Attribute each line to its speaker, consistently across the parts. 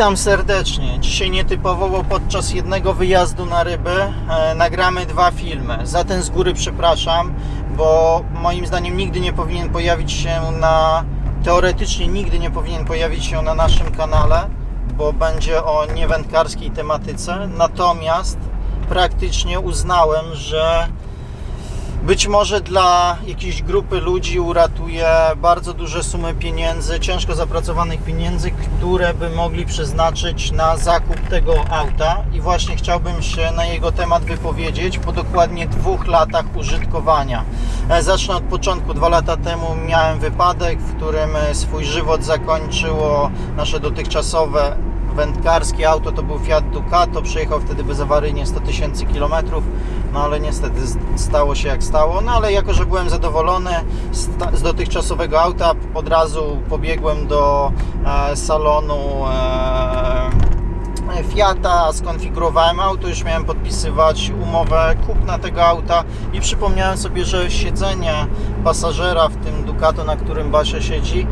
Speaker 1: Witam serdecznie. Dzisiaj nietypowo, bo podczas jednego wyjazdu na ryby e, nagramy dwa filmy. Za ten z góry przepraszam, bo moim zdaniem nigdy nie powinien pojawić się na. Teoretycznie nigdy nie powinien pojawić się na naszym kanale, bo będzie o niewędkarskiej tematyce. Natomiast praktycznie uznałem, że być może dla jakiejś grupy ludzi uratuje bardzo duże sumy pieniędzy, ciężko zapracowanych pieniędzy, które by mogli przeznaczyć na zakup tego auta. I właśnie chciałbym się na jego temat wypowiedzieć po dokładnie dwóch latach użytkowania. E, Zacznę od początku. Dwa lata temu miałem wypadek, w którym e, swój żywot zakończyło nasze dotychczasowe wędkarskie auto to był Fiat Ducato, przejechał wtedy bezawaryjnie 100 tysięcy kilometrów, no ale niestety stało się jak stało, no ale jako, że byłem zadowolony z, z dotychczasowego auta, od razu pobiegłem do e, salonu e, Fiata, skonfigurowałem auto, już miałem podpisywać umowę kupna tego auta i przypomniałem sobie, że siedzenie pasażera w tym Ducato, na którym Basia siedzi,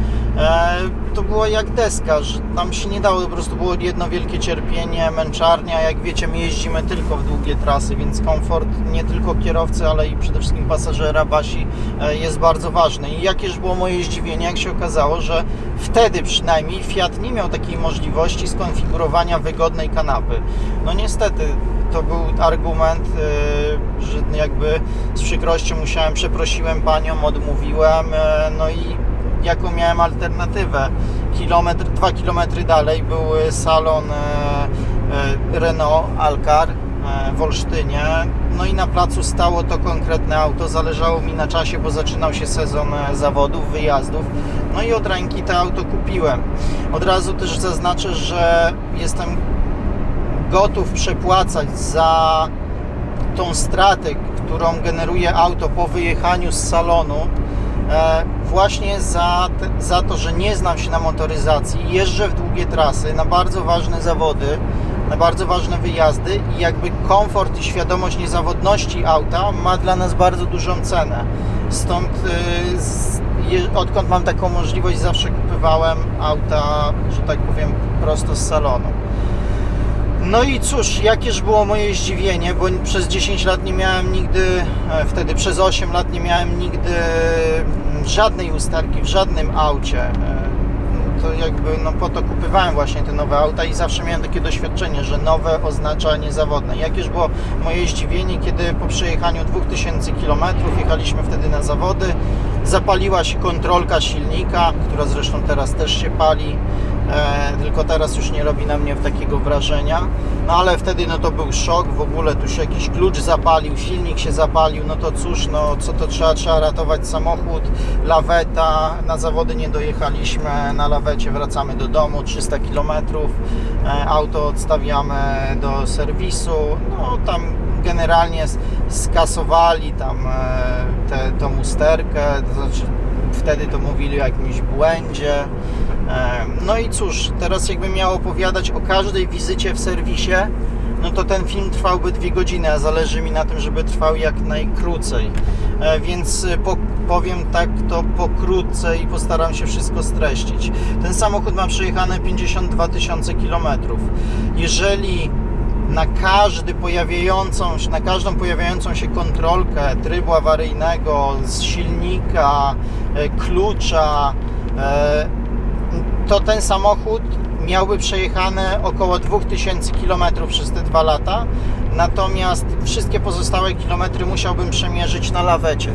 Speaker 1: to było jak deska, że tam się nie dało, po prostu było jedno wielkie cierpienie, męczarnia, jak wiecie my jeździmy tylko w długie trasy, więc komfort nie tylko kierowcy, ale i przede wszystkim pasażera Basi e, jest bardzo ważny i jakież było moje zdziwienie, jak się okazało, że wtedy przynajmniej Fiat nie miał takiej możliwości skonfigurowania wygodnej kanapy. No niestety to był argument, yy, że jakby z przykrością musiałem, przeprosiłem panią, odmówiłem, no i jaką miałem alternatywę? Kilometr, dwa kilometry dalej był salon yy, yy, Renault Alcar w Olsztynie. No i na placu stało to konkretne auto. Zależało mi na czasie, bo zaczynał się sezon e, zawodów, wyjazdów. No i od ręki to auto kupiłem. Od razu też zaznaczę, że jestem gotów przepłacać za tą stratę, którą generuje auto po wyjechaniu z salonu, e, właśnie za, za to, że nie znam się na motoryzacji, jeżdżę w długie trasy, na bardzo ważne zawody, na bardzo ważne wyjazdy i jakby komfort i świadomość niezawodności auta ma dla nas bardzo dużą cenę. Stąd y, odkąd mam taką możliwość, zawsze kupywałem auta, że tak powiem, prosto z salonu. No i cóż, jakież było moje zdziwienie, bo przez 10 lat nie miałem nigdy, e, wtedy przez 8 lat nie miałem nigdy mm, żadnej usterki w żadnym aucie. E, To jakby no po to kupywałem właśnie te nowe auta i zawsze miałem takie doświadczenie, że nowe oznacza niezawodne. Jakież było moje zdziwienie, kiedy po przejechaniu 2000 km jechaliśmy wtedy na zawody, zapaliła się kontrolka silnika, która zresztą teraz też się pali. E, tylko teraz już nie robi na mnie takiego wrażenia. No ale wtedy no to był szok, w ogóle tu się jakiś klucz zapalił, silnik się zapalił, no to cóż, no co to trzeba, trzeba ratować samochód, laweta, na zawody nie dojechaliśmy, na lawecie wracamy do domu, 300 km, e, auto odstawiamy do serwisu, no tam generalnie skasowali tam e, te, tą usterkę, to znaczy wtedy to mówili o jakimś błędzie. No i cóż, teraz jakbym miał opowiadać o każdej wizycie w serwisie, no to ten film trwałby dwie godziny, a zależy mi na tym, żeby trwał jak najkrócej. E, Więc e, po, powiem tak to pokrótce i postaram się wszystko streścić. Ten samochód ma przejechane 52 tysiące kilometrów. Jeżeli na każdy pojawiającą na każdą pojawiającą się kontrolkę trybu awaryjnego z silnika, e, klucza, e, to ten samochód miałby przejechane około 2000 km przez te dwa lata, natomiast wszystkie pozostałe kilometry musiałbym przemierzyć na lawecie.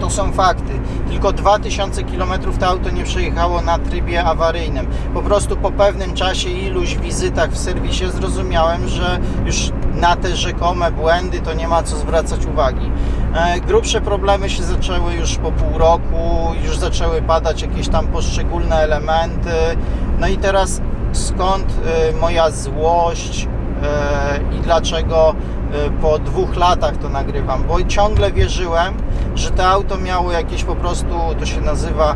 Speaker 1: To są fakty. Tylko 2000 km to auto nie przejechało na trybie awaryjnym. Po prostu po pewnym czasie, iluś wizytach w serwisie zrozumiałem, że już na te rzekome błędy to nie ma co zwracać uwagi. E, Grubsze problemy się zaczęły już po pół roku, już zaczęły padać jakieś tam poszczególne elementy. No i teraz skąd e, moja złość e, i dlaczego po dwóch latach to nagrywam? Bo ciągle wierzyłem, że to auto miało jakieś po prostu, to się nazywa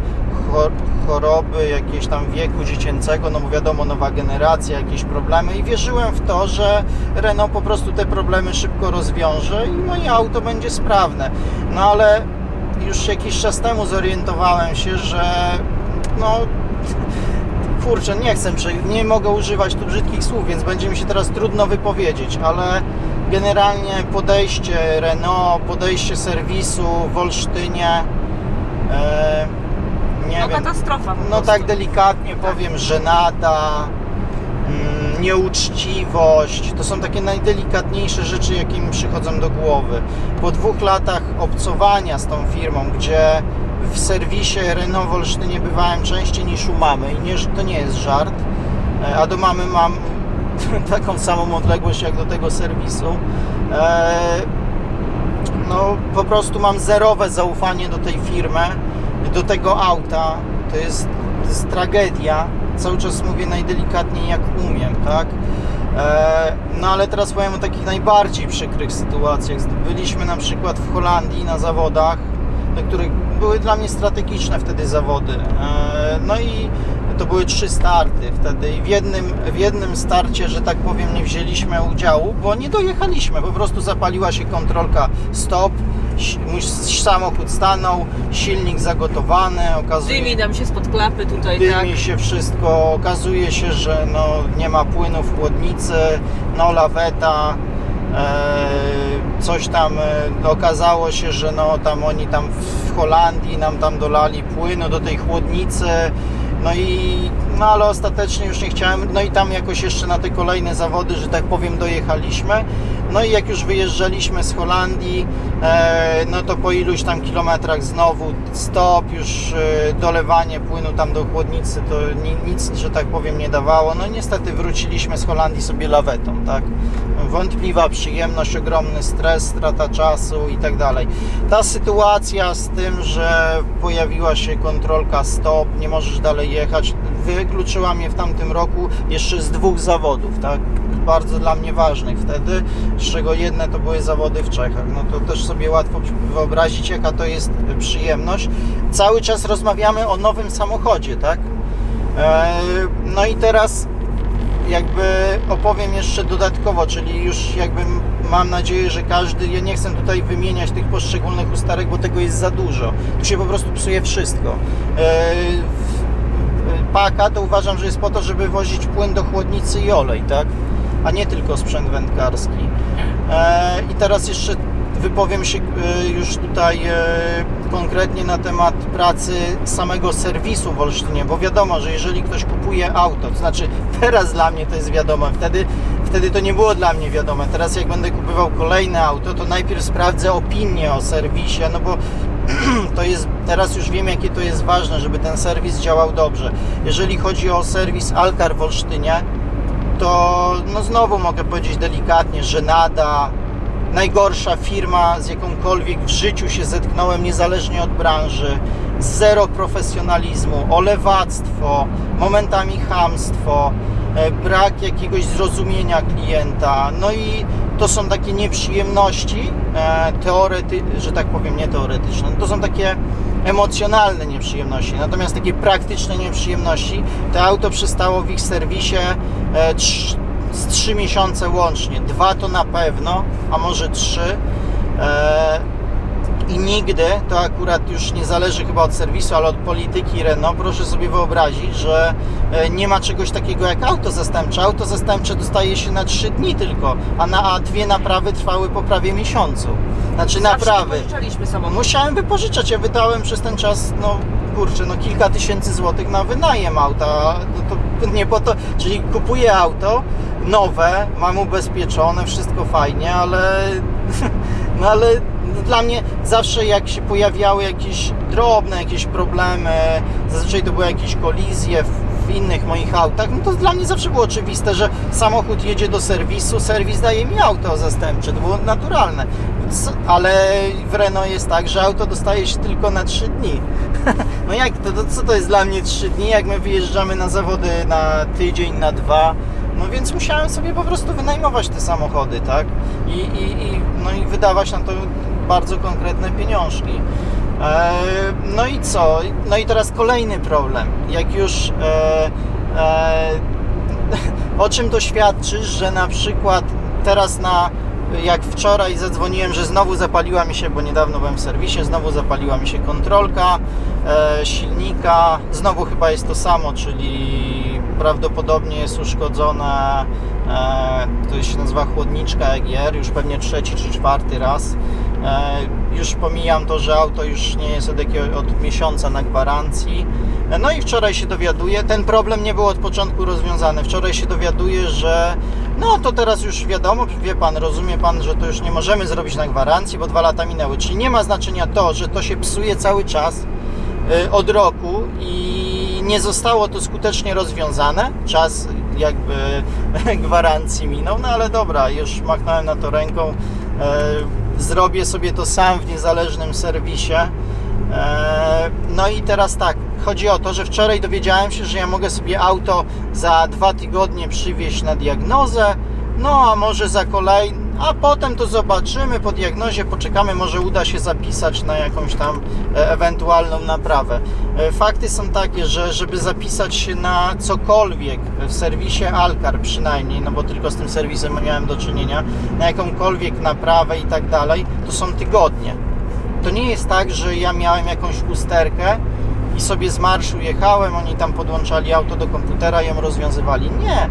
Speaker 1: choroby jakieś tam wieku dziecięcego, no bo wiadomo, nowa generacja, jakieś problemy i wierzyłem w to, że Renault po prostu te problemy szybko rozwiąże i moje auto będzie sprawne. No ale już jakiś czas temu zorientowałem się, że no kurczę, nie chcę, nie mogę używać tu brzydkich słów, więc będzie mi się teraz trudno wypowiedzieć, ale generalnie podejście Renault, podejście serwisu w Olsztynie, e, nie
Speaker 2: No
Speaker 1: wiem,
Speaker 2: katastrofa
Speaker 1: no tak delikatnie powiem, żenada, mm, nieuczciwość. To są takie najdelikatniejsze rzeczy, jakie mi przychodzą do głowy. Po dwóch latach obcowania z tą firmą, gdzie w serwisie Renault w Olsztynie bywałem częściej niż u mamy i nie, to nie jest żart, e, a do mamy mam taką samą odległość jak do tego serwisu. E, no po prostu mam zerowe zaufanie do tej firmy, do tego auta. To jest, to jest tragedia. Cały czas mówię najdelikatniej jak umiem, tak? E, no ale teraz powiem o takich najbardziej przykrych sytuacjach. Byliśmy na przykład w Holandii na zawodach, do których były dla mnie strategiczne wtedy zawody. E, no i to były trzy starty wtedy i w jednym, w jednym starcie, że tak powiem, nie wzięliśmy udziału, bo nie dojechaliśmy. Po prostu zapaliła się kontrolka stop, mój samochód stanął, silnik zagotowany, okazuje
Speaker 2: Dymi nam się spod klapy tutaj,
Speaker 1: dymi
Speaker 2: tak.
Speaker 1: się wszystko, okazuje się, że no, nie ma płynu w chłodnicy, no laweta, e, coś tam e, okazało się, że no tam oni tam w Holandii nam tam dolali płynu do tej chłodnicy, no i no ale ostatecznie już nie chciałem, no i tam jakoś jeszcze na te kolejne zawody, że tak powiem, dojechaliśmy. No i jak już wyjeżdżaliśmy z Holandii, e, no to po iluś tam kilometrach znowu stop, już e, dolewanie płynu tam do chłodnicy, to ni, nic, że tak powiem, nie dawało. No niestety wróciliśmy z Holandii sobie lawetą, tak? Wątpliwa przyjemność, ogromny stres, strata czasu i tak dalej. Ta sytuacja z tym, że pojawiła się kontrolka stop, nie możesz dalej jechać, wykluczyła mnie w tamtym roku jeszcze z dwóch zawodów, tak? Bardzo dla mnie ważnych wtedy, z czego jedne to były zawody w Czechach. No to też sobie łatwo wyobrazić, jaka to jest przyjemność. Cały czas rozmawiamy o nowym samochodzie, tak? E, No i teraz jakby opowiem jeszcze dodatkowo, czyli już jakby mam nadzieję, że każdy, ja nie chcę tutaj wymieniać tych poszczególnych usterek, bo tego jest za dużo. Tu się po prostu psuje wszystko. E, Paka to uważam, że jest po to, żeby wozić płyn do chłodnicy i olej, tak? A nie tylko sprzęt wędkarski. E, I teraz jeszcze wypowiem się e, już tutaj e, konkretnie na temat pracy samego serwisu w Olsztynie, bo wiadomo, że jeżeli ktoś kupuje auto, to znaczy teraz dla mnie to jest wiadome, wtedy, wtedy to nie było dla mnie wiadome. Teraz jak będę kupował kolejne auto, to najpierw sprawdzę opinię o serwisie, no bo to jest, teraz już wiem jakie to jest ważne, żeby ten serwis działał dobrze. Jeżeli chodzi o serwis Alkar w Olsztynie, to no znowu mogę powiedzieć delikatnie, że nada najgorsza firma z jakąkolwiek w życiu się zetknąłem, niezależnie od branży. Zero profesjonalizmu, olewactwo, momentami chamstwo, e, brak jakiegoś zrozumienia klienta. No i to są takie nieprzyjemności, e, teorety, że tak powiem, nie teoretyczne. To są takie emocjonalne nieprzyjemności, natomiast takie praktyczne nieprzyjemności. To auto przystało w ich serwisie e, trz- z 3 miesiące łącznie. Dwa to na pewno, a może trzy. E, I nigdy, to akurat już nie zależy chyba od serwisu, ale od polityki Renault, proszę sobie wyobrazić, że e, nie ma czegoś takiego jak auto zastępcze. Auto zastępcze dostaje się na 3 dni tylko, a, na, a dwie naprawy trwały po prawie miesiącu. Znaczy
Speaker 2: Zawsze
Speaker 1: naprawy.
Speaker 2: wypożyczaliśmy samochód.
Speaker 1: Musiałem wypożyczać, ja wydałem przez ten czas, no kurczę, no kilka tysięcy złotych na wynajem auta. No to nie po to, czyli kupuję auto nowe, mam ubezpieczone, wszystko fajnie, ale no ale dla mnie zawsze jak się pojawiały jakieś drobne jakieś problemy, zazwyczaj to były jakieś kolizje w, innych moich autach, no to dla mnie zawsze było oczywiste, że samochód jedzie do serwisu, serwis daje mi auto zastępcze, to było naturalne. Ale w Renault jest tak, że auto dostaje się tylko na 3 dni. No jak to, to co to jest dla mnie 3 dni, jak my wyjeżdżamy na zawody na tydzień, na dwa, no więc musiałem sobie po prostu wynajmować te samochody, tak? I, i, i, no i wydawać na to bardzo konkretne pieniążki. E, no i co? No i teraz kolejny problem. Jak już e, e, o czym to świadczy, że na przykład teraz na jak wczoraj zadzwoniłem, że znowu zapaliła mi się, bo niedawno byłem w serwisie, znowu zapaliła mi się kontrolka e, silnika, znowu chyba jest to samo, czyli prawdopodobnie jest uszkodzone, e, to się nazywa chłodniczka EGR, już pewnie trzeci czy czwarty raz. E, już pomijam to, że auto już nie jest od, jakiego, od miesiąca na gwarancji. E, No i wczoraj się dowiaduję, ten problem nie był od początku rozwiązany. Wczoraj się dowiaduję, że no to teraz już wiadomo, wie pan, rozumie pan, że to już nie możemy zrobić na gwarancji, bo dwa lata minęły. Czyli nie ma znaczenia to, że to się psuje cały czas y, od roku i nie zostało to skutecznie rozwiązane. Czas jakby gwarancji minął, no ale dobra, już machnąłem na to ręką. Zrobię sobie to sam w niezależnym serwisie. E, No i teraz tak, chodzi o to, że wczoraj dowiedziałem się, że ja mogę sobie auto za dwa tygodnie przywieźć na diagnozę, no a może za kolej, a potem to zobaczymy po diagnozie, poczekamy, może uda się zapisać na jakąś tam e, ewentualną naprawę. E, Fakty są takie, że żeby zapisać się na cokolwiek w serwisie Alcar przynajmniej, no bo tylko z tym serwisem miałem do czynienia, na jakąkolwiek naprawę i tak dalej, to są tygodnie. To nie jest tak, że ja miałem jakąś usterkę i sobie z marszu jechałem, oni tam podłączali auto do komputera i ją rozwiązywali. Nie.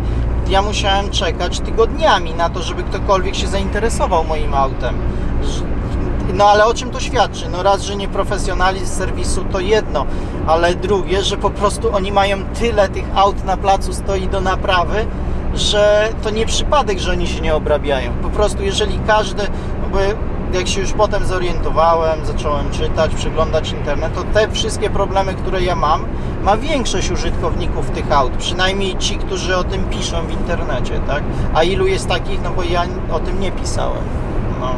Speaker 1: Ja musiałem czekać tygodniami na to, żeby ktokolwiek się zainteresował moim autem. No ale o czym to świadczy? No raz, że nieprofesjonalizm serwisu to jedno, ale drugie, że po prostu oni mają tyle tych aut na placu stoi do naprawy, że to nie przypadek, że oni się nie obrabiają. Po prostu jeżeli każdy, bo jak się już potem zorientowałem, zacząłem czytać, przeglądać internet, to te wszystkie problemy, które ja mam, ma większość użytkowników tych aut, przynajmniej ci, którzy o tym piszą w internecie, tak? A ilu jest takich, no bo ja o tym nie pisałem. No,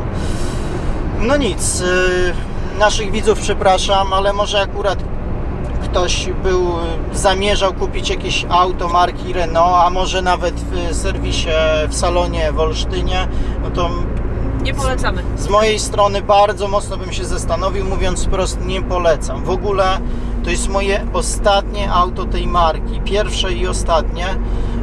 Speaker 1: no nic, yy, naszych widzów przepraszam, ale może akurat ktoś był, zamierzał kupić jakieś auto marki Renault, a może nawet w serwisie, w salonie w Olsztynie, no to
Speaker 2: Nie polecamy.
Speaker 1: z mojej strony bardzo mocno bym się zastanowił, mówiąc wprost, nie polecam. W ogóle to jest moje ostatnie auto tej marki, pierwsze i ostatnie.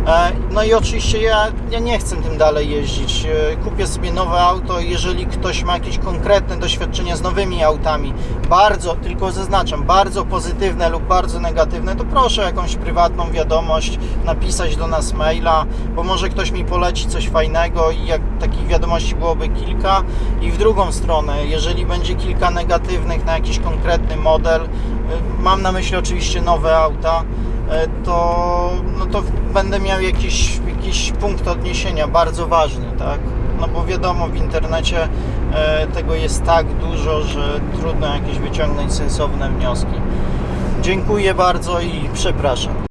Speaker 1: E, No i oczywiście ja, ja nie chcę tym dalej jeździć. E, Kupię sobie nowe auto, jeżeli ktoś ma jakieś konkretne doświadczenia z nowymi autami, bardzo, tylko zaznaczam, bardzo pozytywne lub bardzo negatywne, to proszę jakąś prywatną wiadomość napisać do nas maila, bo może ktoś mi poleci coś fajnego i jak takich wiadomości byłoby kilka i w drugą stronę, jeżeli będzie kilka negatywnych na jakiś konkretny model, y, mam na myśli oczywiście nowe auta, to, no to będę miał jakiś, jakiś punkt odniesienia bardzo ważny, tak? No bo wiadomo, w internecie y, tego jest tak dużo, że trudno jakieś wyciągnąć sensowne wnioski. Dziękuję bardzo i przepraszam.